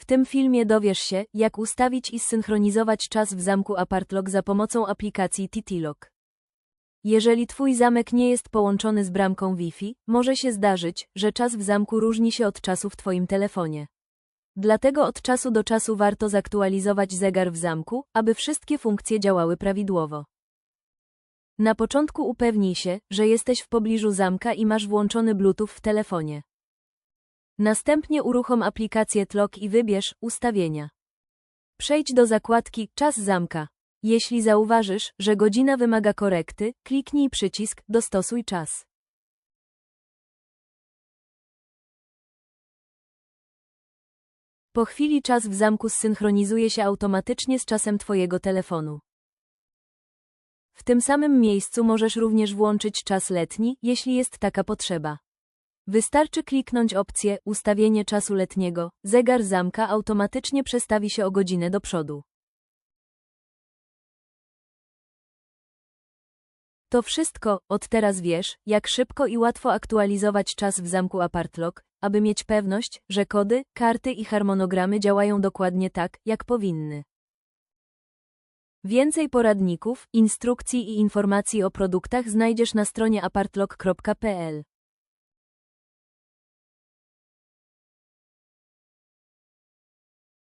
W tym filmie dowiesz się, jak ustawić i zsynchronizować czas w zamku ApartLock za pomocą aplikacji TTLock. Jeżeli Twój zamek nie jest połączony z bramką Wi-Fi, może się zdarzyć, że czas w zamku różni się od czasu w Twoim telefonie. Dlatego od czasu do czasu warto zaktualizować zegar w zamku, aby wszystkie funkcje działały prawidłowo. Na początku upewnij się, że jesteś w pobliżu zamka i masz włączony Bluetooth w telefonie. Następnie uruchom aplikację TLOck i wybierz Ustawienia. Przejdź do zakładki Czas zamka. Jeśli zauważysz, że godzina wymaga korekty, kliknij przycisk Dostosuj czas. Po chwili czas w zamku zsynchronizuje się automatycznie z czasem Twojego telefonu. W tym samym miejscu możesz również włączyć czas letni, jeśli jest taka potrzeba. Wystarczy kliknąć opcję Ustawienie czasu letniego, zegar zamka automatycznie przestawi się o godzinę do przodu. To wszystko, od teraz wiesz, jak szybko i łatwo aktualizować czas w zamku ApartLock, aby mieć pewność, że kody, karty i harmonogramy działają dokładnie tak, jak powinny. Więcej poradników, instrukcji i informacji o produktach znajdziesz na stronie apartlock.pl.